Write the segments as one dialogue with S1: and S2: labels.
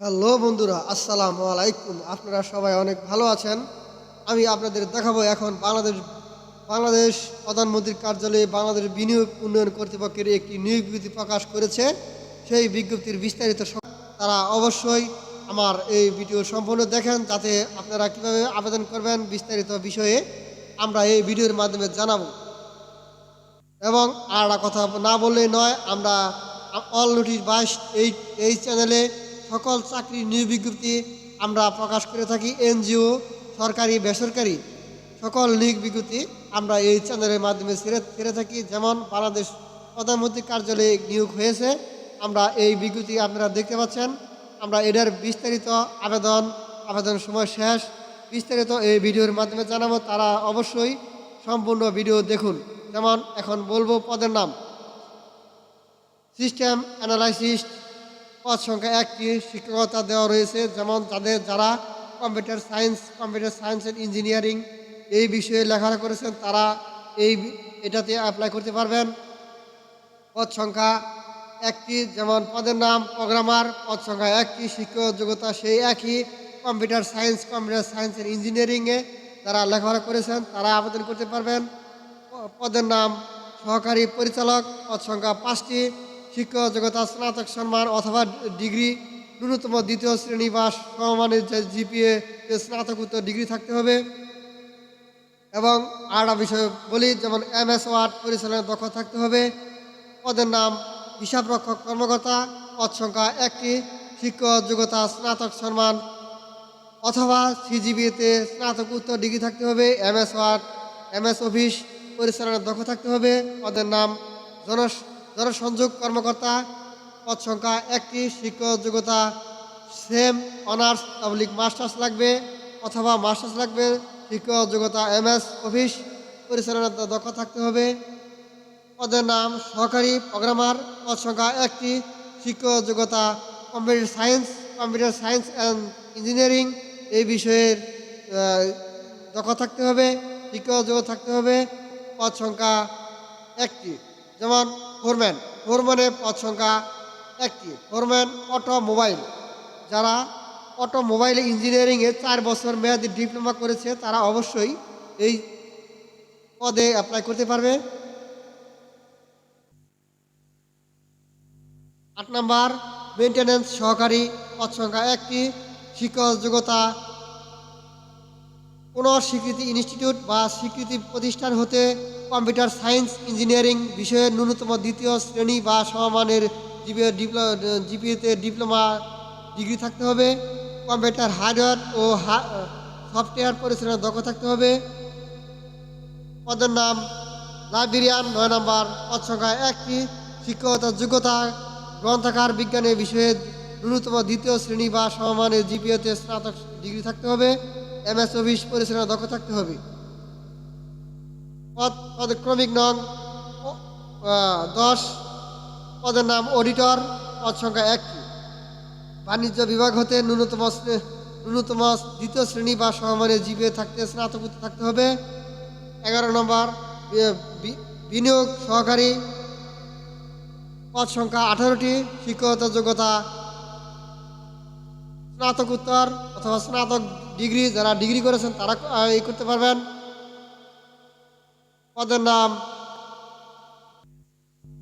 S1: Hello বন্ধুরা, আসসালামু আলাইকুম। আপনারা সবাই অনেক ভালো আছেন। আমি আপনাদের দেখাবো এখন বাংলাদেশ বাংলাদেশ প্রধানমন্ত্রীর কার্যালয়ে বাংলাদেশ বিনিয়োগ উন্নয়ন কর্তৃপক্ষের একটি নিয়োগ বিজ্ঞপ্তি প্রকাশ করেছে। সেই বিজ্ঞপ্তির বিস্তারিত তারা অবশ্যই আমার এই ভিডিও সম্পূর্ণ দেখেন, যাতে আপনারা কীভাবে আবেদন করবেন বিস্তারিত বিষয়ে আমরা এই ভিডিওর মাধ্যমে জানাব। এবং আর কথা না বললেই নয়, আমরা অল নোটিশ বাইশ এই এই চ্যানেলে সকল চাকরি নিয়োগ বিজ্ঞপ্তি আমরা প্রকাশ করে থাকি এনজিও, সরকারি, বেসরকারি। সকল নিয়োগ বিজ্ঞপ্তি আমরা এই চ্যানেলের মাধ্যমে ছেড়ে ছেড়ে থাকি। যেমন বাংলাদেশ প্রধানমন্ত্রী কার্যালয়ে নিয়োগ হয়েছে, আমরা এই বিজ্ঞপ্তি আপনারা দেখতে পাচ্ছেন। আমরা এটার বিস্তারিত আবেদন আবেদন সময় শেষ। বিস্তারিত এই ভিডিওর মাধ্যমে জানাব, তারা অবশ্যই সম্পূর্ণ ভিডিও দেখুন। যেমন এখন বলব পদের নাম। সিস্টেম অ্যানালাইসিস পদ সংখ্যা একটি শিক্ষকতা দেওয়া রয়েছে। যেমন তাদের যারা computer science computer science and engineering এই বিষয়ে লেখাপড়া করেছেন, তারা এই এটাতে অ্যাপ্লাই করতে পারবেন। পদ সংখ্যা একটি, যেমন পদের নাম প্রোগ্রামার পদ সংখ্যা একটি, শিক্ষক যোগ্যতা সেই একই। Computer science computer science and ইঞ্জিনিয়ারিংয়ে যারা লেখাপড়া করেছেন, তারা আবেদন করতে পারবেন। পদের নাম সহকারী পরিচালক, পদ সংখ্যা পাঁচটি। শিক্ষক যোগ্যতা স্নাতক সম্মান অথবা ডিগ্রি, ন্যূনতম দ্বিতীয় শ্রেণি বা সমমানের জিপিএ, স্নাতকোত্তর ডিগ্রি থাকতে হবে। এবং আরেকটা বিষয় বলি, যেমন এম এস ওয়ার্ড পরিচালনায় দক্ষ থাকতে হবে। পদের নাম, হিসাবরক্ষক কর্মকর্তা, পদ সংখ্যা একটি, শিক্ষক, যোগ্যতা, স্নাতক সম্মান, অথবা সিজিবিএতে স্নাতক উত্তর ডিগ্রি থাকতে হবে। M S word M S office পরিচালনার দক্ষ থাকতে হবে। পদের নাম জন জনসংযোগ কর্মকর্তা, পদ সংখ্যা একটি, শিক্ষক যোগ্যতা সেম, অনার্স, পাবলিক মাস্টার্স লাগবে, অথবা মাস্টার্স লাগবে, শিক্ষক যোগ্যতা এম এস অফিস, পরিচালনার দক্ষ থাকতে হবে। পদের নাম সহকারী প্রোগ্রামার, পদ সংখ্যা একটি, শিক্ষক যোগ্যতা computer science computer science and engineering, এই বিষয়ের দক্ষ থাকতে হবে, শিক্ষক যোগ্য থাকতে হবে, পদ সংখ্যা একটি। যেমন ফোরম্যান, ফোরম্যানের পদ সংখ্যা একটি। Foreman automobile. যারা অটোমোবাইল ইঞ্জিনিয়ারিংয়ে চার বছর মেয়াদি ডিপ্লোমা করেছে, তারা অবশ্যই এই পদে অ্যাপ্লাই করতে পারবে। আট নাম্বার মেনটেন্যান্স সহকারী পদ সংখ্যা একটি। শিক্ষক যোগ্যতা কোনো স্বীকৃতি ইনস্টিটিউট বা স্বীকৃতি প্রতিষ্ঠান হতে কম্পিউটার সায়েন্স ইঞ্জিনিয়ারিং বিষয়ের ন্যূনতম দ্বিতীয় শ্রেণি বা সমমানের জিপিএতে ডিপ্লোমা ডিগ্রি থাকতে হবে। কম্পিউটার হার্ডওয়্যার ও সফটওয়্যার পরিচালনার দক্ষ থাকতে হবে। পদের নাম লাইব্রেরিয়ান, নয় নম্বর পদ সংখ্যা একটি। শিক্ষকতার যোগ্যতা গ্রন্থাগার বিজ্ঞানের বিষয়ে ন্যূনতম দ্বিতীয় শ্রেণি বা সমমানের জিপিএতে স্নাতক ডিগ্রি থাকতে হবে। এম এস অফিস পরিচালনা দক্ষ থাকতে হবে। পদ, পদক্রমিক নং দশ, পদের নাম অডিটর, পদ সংখ্যা একটি বাণিজ্য বিভাগ হতে ন্যূনতম ন্যূনতম দ্বিতীয় শ্রেণি বা সমমানের জীবে থাকতে স্নাতক থাকতে হবে। এগারো নম্বর বিনিয়োগ সহকারী, পদ সংখ্যা আঠারোটি, শিক্ষকতা যোগ্যতা স্নাতকোত্তর অথবা স্নাতক ডিগ্রি, যারা ডিগ্রি করেছেন তারা এই করতে পারবেন। পদের নাম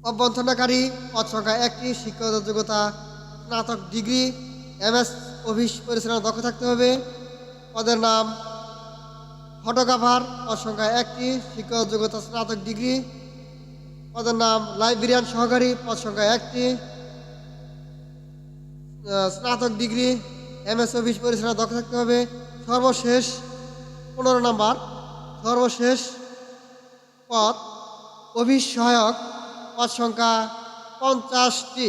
S1: অভ্যন্তরণকারী, পদ সংখ্যা একটি শিক্ষকতা যোগ্যতা, স্নাতক ডিগ্রি এম এস অফিস পরিচালনা দক্ষ থাকতে হবে। পদের নাম ফটোগ্রাফার, পদ সংখ্যা একটি শিক্ষক যোগ্যতা, স্নাতক ডিগ্রি। পদের নাম লাইব্রেরিয়ান সহকারী, পদ সংখ্যা একটি স্নাতক ডিগ্রি। এম এস অফিস পরিচালনা দক্ষ থাকতে হবে। সর্বশেষ পনেরো নাম্বার, সর্বশেষ পদ অফিস সহায়ক পদ সংখ্যা পঞ্চাশটি।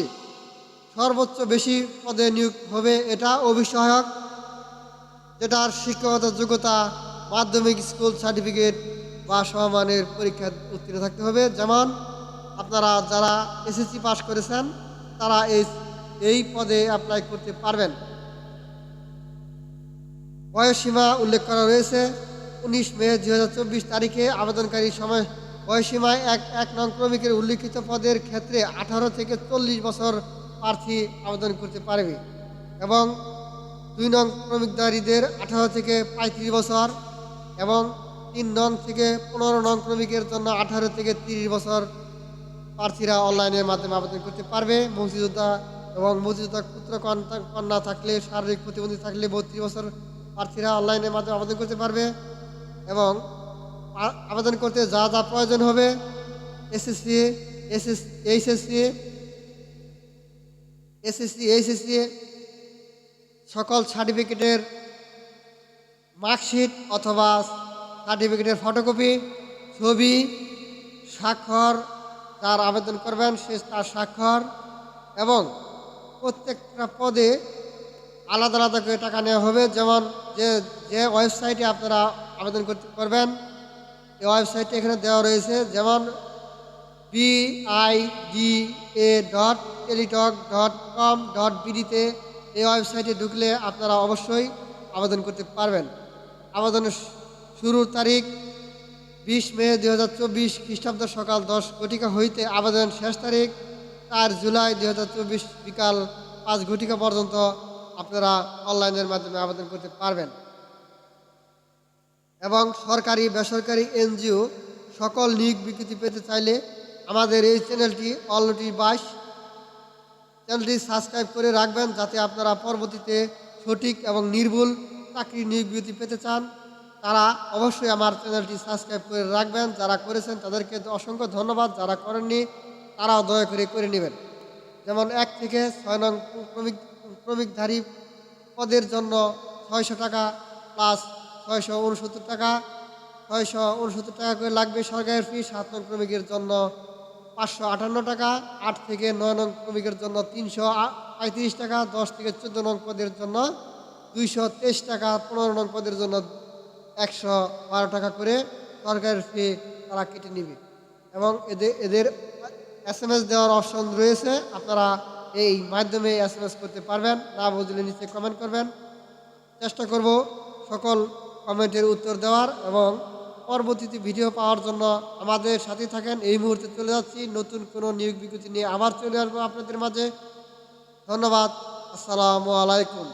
S1: সর্বোচ্চ বেশি পদে নিয়োগ হবে এটা অফিস সহায়ক যেটার শিক্ষকতার যোগ্যতা, মাধ্যমিক স্কুল সার্টিফিকেট বা সমমানের পরীক্ষা উত্তীর্ণ থাকতে হবে। যেমন আপনারা যারা এসএসসি পাশ করেছেন, তারা এই এই পদে অ্যাপ্লাই করতে পারবেন। বয়সসীমা উল্লেখ করা রয়েছে। উনিশ মে দু হাজার চব্বিশ তারিখে আবেদনকারী সময় বয়সীমায় এক এক নং ক্রমিকের উল্লিখিত পদের ক্ষেত্রে আঠারো থেকে চল্লিশ বছর প্রার্থী আবেদন করতে পারবে এবং দুই নং ক্রমিকদারীদের আঠারো থেকে পঁয়ত্রিশ বছর এবং তিন নং থেকে পনেরো নং ক্রমিকের জন্য আঠারো থেকে তিরিশ বছর প্রার্থীরা অনলাইনের মাধ্যমে আবেদন করতে পারবে। মুক্তিযোদ্ধা এবং মুক্তিযোদ্ধা পুত্র কন্যা থাকলে শারীরিক প্রতিবন্ধী থাকলে বত্রিশ বছর প্রার্থীরা অনলাইনের মাধ্যমে আবেদন করতে পারবে এবং আবেদন করতে যা যা প্রয়োজন হবে SSC SS HSC SSC HSC সকল সার্টিফিকেটের মার্কশিট অথবা সার্টিফিকেটের ফটোকপি, ছবি, স্বাক্ষর, যার আবেদন করবেন সে তার স্বাক্ষর এবং প্রত্যেকটা পদে আলাদা আলাদা করে টাকা নেওয়া হবে। যেমন যে যে ওয়েবসাইটে আপনারা আবেদন করতে করবেন এই ওয়েবসাইটে এখানে দেওয়া রয়েছে। যেমন BIDA dot Teletalk dot com dot বিডিতে এই ওয়েবসাইটে ঢুকলে আপনারা অবশ্যই আবেদন করতে পারবেন। আবেদনের শুরুর তারিখ বিশ মে দুই হাজার চব্বিশ খ্রিস্টাব্দ সকাল দশ ঘটিকা হইতে আবেদন শেষ তারিখ চার জুলাই দুই হাজার চব্বিশ বিকাল পাঁচ ঘটিকা পর্যন্ত আপনারা অনলাইনের মাধ্যমে আবেদন করতে পারবেন। এবং সরকারি, বেসরকারি এনজিও সকল নিয়োগ বিকৃতি পেতে চাইলে আমাদের এই চ্যানেলটি অল নোটিশ বাইশ চ্যানেলটি সাবস্ক্রাইব করে রাখবেন যাতে আপনারা পরবর্তীতে সঠিক এবং নির্ভুল চাকরি নিয়োগ বিজ্ঞপ্তি পেতে চান। তারা অবশ্যই আমার চ্যানেলটি সাবস্ক্রাইব করে রাখবেন। যারা করেছেন তাদেরকে অসংখ্য ধন্যবাদ। যারা করেননি, তারাও দয়া করে করে নেবেন। যেমন এক থেকে ছয় নং ক্রমিক ক্রমিকধারী পদের জন্য ছয়শো টাকা প্লাস ছয়শো উনসত্তর টাকা। ছয়শো উনসত্তর টাকা করে লাগবে সরকারের ফি সাত নং ক্রমিকের জন্য পাঁচশো আটান্ন টাকা। আট থেকে নয় নং ক্রমিকের জন্য তিনশো পঁয়ত্রিশ টাকা। দশ থেকে চোদ্দ নং পদের জন্য দুইশো তেইশ টাকা। পনেরো নং পদের জন্য একশো বারো টাকা করে সরকারের ফি তারা কেটে নেবে। এবং এদের এদের এস এম এস দেওয়ার অপশন রয়েছে। আপনারা এই মাধ্যমে এস করতে পারবেন, না বুঝলে নিচে কমেন্ট করবেন। চেষ্টা করব সকল কমেন্টের উত্তর দেওয়ার এবং পরবর্তীতে ভিডিও পাওয়ার জন্য আমাদের সাথে থাকেন। এই মুহূর্তে চলে যাচ্ছি, নতুন কোনো নিয়োগ বিজ্ঞপ্তি নিয়ে আবার চলে আসব আপনাদের মাঝে। ধন্যবাদ, আসসালামু আলাইকুম।